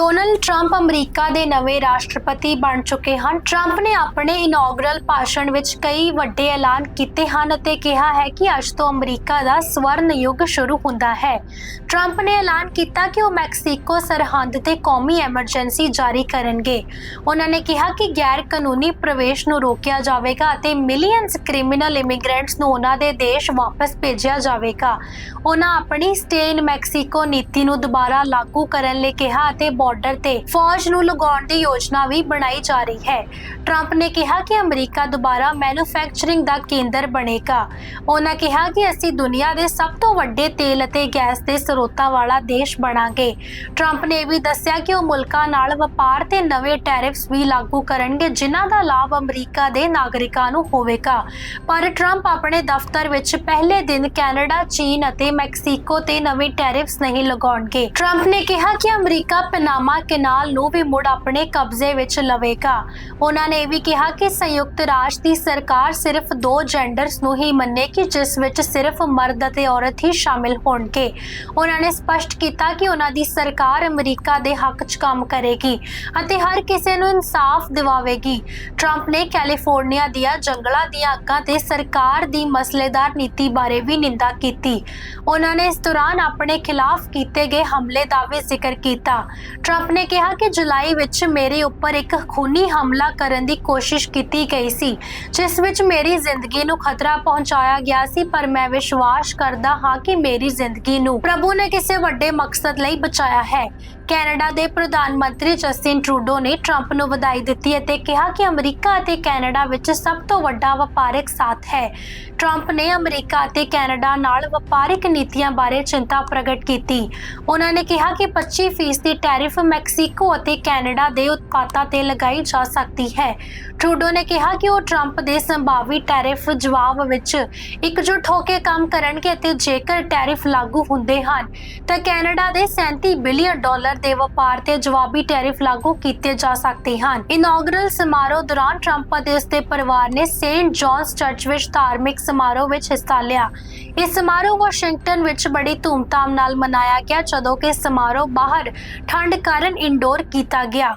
Donald Trump America ਦੇ ਨਵੇਂ ਰਾਸ਼ਟਰਪਤੀ ਬਣ ਚੁੱਕੇ ਹਨ। ਟਰੰਪ ਨੇ ਆਪਣੇ ਇਨੋਗਰਲ ਭਾਸ਼ਣ ਵਿੱਚ ਕਈ ਵੱਡੇ ਐਲਾਨ ਕੀਤੇ ਹਨ ਅਤੇ ਕਿਹਾ ਹੈ ਕਿ ਅੱਜ ਤੋਂ ਅਮਰੀਕਾ ਦਾ ਸਵਰਨ ਯੁੱਗ ਸ਼ੁਰੂ ਹੁੰਦਾ ਹੈ। ਟਰੰਪ ਨੇ ਐਲਾਨ ਕੀਤਾ ਕਿ ਉਹ ਮੈਕਸੀਕੋ ਸਰਹੰਦ ਤੇ ਕੌਮੀ ਐਮਰਜੈਂਸੀ ਜਾਰੀ ਕਰਨਗੇ। ਉਹਨਾਂ ਨੇ ਕਿਹਾ ਕਿ ਗੈਰ ਕਾਨੂੰਨੀ ਪ੍ਰਵੇਸ਼ ਨੂੰ ਰੋਕਿਆ ਜਾਵੇਗਾ ਅਤੇ ਮਿਲੀਅਨਸ ਕ੍ਰਿਮੀਨਲ ਇਮੀਗ੍ਰੈਂਟਸ ਨੂੰ ਉਹਨਾਂ ਦੇ ਦੇਸ਼ ਵਾਪਸ ਭੇਜਿਆ ਜਾਵੇਗਾ। ਉਹਨਾਂ ਆਪਣੀ ਸਟੇ ਇਨ ਮੈਕਸੀਕੋ ਨੀਤੀ ਨੂੰ ਦੁਬਾਰਾ ਲਾਗੂ ਕਰਨ ਲਈ ਕਿਹਾ ਅਤੇ ਬਾਰਡਰ ਤੇ ਫੌਜ ਨੂੰ ਲਗਾਉਣ ਦੀ ਯੋਜਨਾ ਵੀ ਬਣਾਈ ਜਾ ਰਹੀ ਹੈ। ਟਰੰਪ ਨੇ ਕਿਹਾ ਕਿ ਅਮਰੀਕਾ ਦੁਬਾਰਾ ਮੈਨੂਫੈਕਚਰਿੰਗ ਦਾ ਕੇਂਦਰ ਬਣੇਗਾ। ਉਹਨਾਂ ਕਿਹਾ ਕਿ ਅਸੀਂ ਦੁਨੀਆ ਦੇ ਸਭ ਤੋਂ ਵੱਡੇ ਤੇਲ ਅਤੇ ਗੈਸ ਦੇ ਸਰੋਤਾਂ ਵਾਲਾ ਦੇਸ਼ ਬਣਾਂਗੇ। ਟਰੰਪ ਨੇ ਵੀ ਦੱਸਿਆ ਕਿ ਉਹ ਮੁਲਕਾਂ ਨਾਲ ਵਪਾਰ ਤੇ ਨਵੇਂ ਟੈਰਿਫਸ ਵੀ ਲਾਗੂ ਕਰਨਗੇ, ਜਿਨ੍ਹਾਂ ਦਾ ਲਾਭ ਅਮਰੀਕਾ ਦੇ ਨਾਗਰਿਕਾਂ ਨੂੰ ਹੋਵੇਗਾ। ਪਰ ਟਰੰਪ ਆਪਣੇ ਦਫ਼ਤਰ ਵਿੱਚ ਪਹਿਲੇ ਦਿਨ ਕੈਨੇਡਾ, ਚੀਨ ਅਤੇ ਮੈਕਸੀਕੋ ਤੇ ਨਵੇਂ ਟੈਰਿਫਸ ਨਹੀਂ ਲਗਾਉਣਗੇ। ਟਰੰਪ ਨੇ ਕਿਹਾ ਕਿ ਅਮਰੀਕਾ ਪਨਾਮਾ ਕੈਨਾਲ ਨੂੰ ਵੀ ਮੁੜ ਆਪਣੇ ਕਬਜ਼ੇ ਵਿੱਚ ਲਵੇਗਾ। ਉਹਨਾਂ ਨੇ ਇਹ ਵੀ ਕਿਹਾ ਕਿ ਸੰਯੁਕਤ ਰਾਸ਼ਟਰ ਦੀ ਸਰਕਾਰ ਸਿਰਫ ਦੋ ਜੈਂਡਰਸ ਨੂੰ ਹੀ ਮੰਨੇਗੀ, ਜਿਸ ਵਿੱਚ ਸਿਰਫ ਮਰਦ ਅਤੇ ਔਰਤ ਹੀ ਸ਼ਾਮਿਲ ਹੋਣਗੇ। ਉਹਨਾਂ ਨੇ ਸਪਸ਼ਟ ਕੀਤਾ ਕਿ ਉਹਨਾਂ ਦੀ ਸਰਕਾਰ ਅਮਰੀਕਾ ਦੇ ਹੱਕ 'ਚ ਕੰਮ ਕਰੇਗੀ ਅਤੇ ਹਰ ਕਿਸੇ ਨੂੰ ਇਨਸਾਫ ਦਿਵਾਵੇਗੀ। ਟਰੰਪ ਨੇ ਕੈਲੀਫੋਰਨੀਆ ਦੀਆਂ ਜੰਗਲਾਂ ਦੀਆਂ ਅੱਗਾਂ ਤੇ ਸਰਕਾਰ ਦੀ ਮਸਲੇਦਾਰ ਨੀਤੀ ਬਾਰੇ ਵੀ ਨਿੰਦਾ ਕੀਤੀ। ਉਹਨਾਂ ਨੇ ਇਸ ਦੌਰਾਨ ਆਪਣੇ ਖਿਲਾਫ ਕੀਤੇ ਗਏ ਹਮਲੇ ਦਾ ਵੀ ਜ਼ਿਕਰ ਕੀਤਾ। ਟਰੰਪ ਨੇ ਕਿਹਾ ਕਿ ਜੁਲਾਈ ਵਿੱਚ ਮੇਰੇ ਉੱਪਰ ਇੱਕ ਖੂਨੀ ਹਮਲਾ ਕਰਨ ਦੀ ਕੋਸ਼ਿਸ਼ ਕੀਤੀ ਗਈ ਸੀ, ਜਿਸ ਵਿੱਚ ਮੇਰੀ ਜ਼ਿੰਦਗੀ ਨੂੰ ਖਤਰਾ ਪਹੁੰਚਾਇਆ ਗਿਆ ਸੀ, ਪਰ ਮੈਂ ਵਿਸ਼ਵਾਸ ਕਰਦਾ ਹਾਂ ਕਿ ਮੇਰੀ ਜ਼ਿੰਦਗੀ ਨੂੰ ਪ੍ਰਭੂ ਨੇ ਕਿਸੇ ਵੱਡੇ ਮਕਸਦ ਲਈ ਬਚਾਇਆ ਹੈ। ਕੈਨੇਡਾ ਦੇ ਪ੍ਰਧਾਨ ਮੰਤਰੀ ਜਸਟਿਨ ਟਰੂਡੋ ਨੇ ਟਰੰਪ ਨੂੰ ਵਧਾਈ ਦਿੱਤੀ ਅਤੇ ਕਿਹਾ ਕਿ ਅਮਰੀਕਾ ਅਤੇ ਕੈਨੇਡਾ ਵਿੱਚ ਸਭ ਤੋਂ ਵੱਡਾ ਵਪਾਰਕ ਸਾਥ ਹੈ। ਟਰੰਪ ਨੇ ਅਮਰੀਕਾ ਅਤੇ ਕੈਨੇਡਾ ਨਾਲ ਵਪਾਰਕ ਨੀਤੀਆਂ ਬਾਰੇ ਚਿੰਤਾ ਪ੍ਰਗਟ ਕੀਤੀ। ਉਹਨਾਂ ਨੇ ਕਿਹਾ ਕਿ 25% ਦੀ ਟੈਰਿਫ ਮੈਕਸੀਕੋ ਅਤੇ ਕੈਨੇਡਾ ਦੇ ਉਤਪਾਦਾਂ ਤੇ ਲਗਾਈ ਜਾ ਸਕਦੀ ਹੈ। ਟਰੂਡੋ ਨੇ ਕਿਹਾ ਕਿ ਉਹ ਟਰੰਪ ਦੇ ਸੰਭਾਵੀ ਟੈਰਿਫ ਜਵਾਬ ਵਿੱਚ ਇਕਜੁੱਟ ਹੋ ਕੇ ਕੰਮ ਕਰਨਗੇ ਅਤੇ ਜੇਕਰ ਟੈਰਿਫ ਲਾਗੂ ਹੁੰਦੇ ਹਨ, ਤਾਂ ਕੈਨੇਡਾ ਦੇ 37 ਬਿਲੀਅਨ ਡਾਲਰ ਦੇ ਵਪਾਰ ਤੇ ਜਵਾਬੀ ਟੈਰਿਫ ਲਾਗੂ ਕੀਤੇ ਜਾ ਸਕਦੇ ਹਨ। ਇਨੋਗਰਲ ਸਮਾਰੋਹ ਦੌਰਾਨ ਟਰੰਪ ਅਤੇ ਉਸ ਦੇ ਪਰਿਵਾਰ ਨੇ ਸੇਂਟ ਜੌਨਸ ਚਰਚ ਵਿੱਚ ਧਾਰਮਿਕ ਸਮਾਰੋਹ ਵਿੱਚ ਹਿੱਸਾ ਲਿਆ। ਇਹ ਸਮਾਰੋਹ ਵਾਸ਼ਿੰਗਟਨ ਵਿੱਚ ਬੜੀ ਧੂਮਧਾਮ ਨਾਲ ਮਨਾਇਆ ਗਿਆ, ਜਦੋਂ ਕਿ ਸਮਾਰੋਹ ਬਾਹਰ ਠੰਡ ਕਾਰਨ ਇਨਡੋਰ ਕੀਤਾ ਗਿਆ।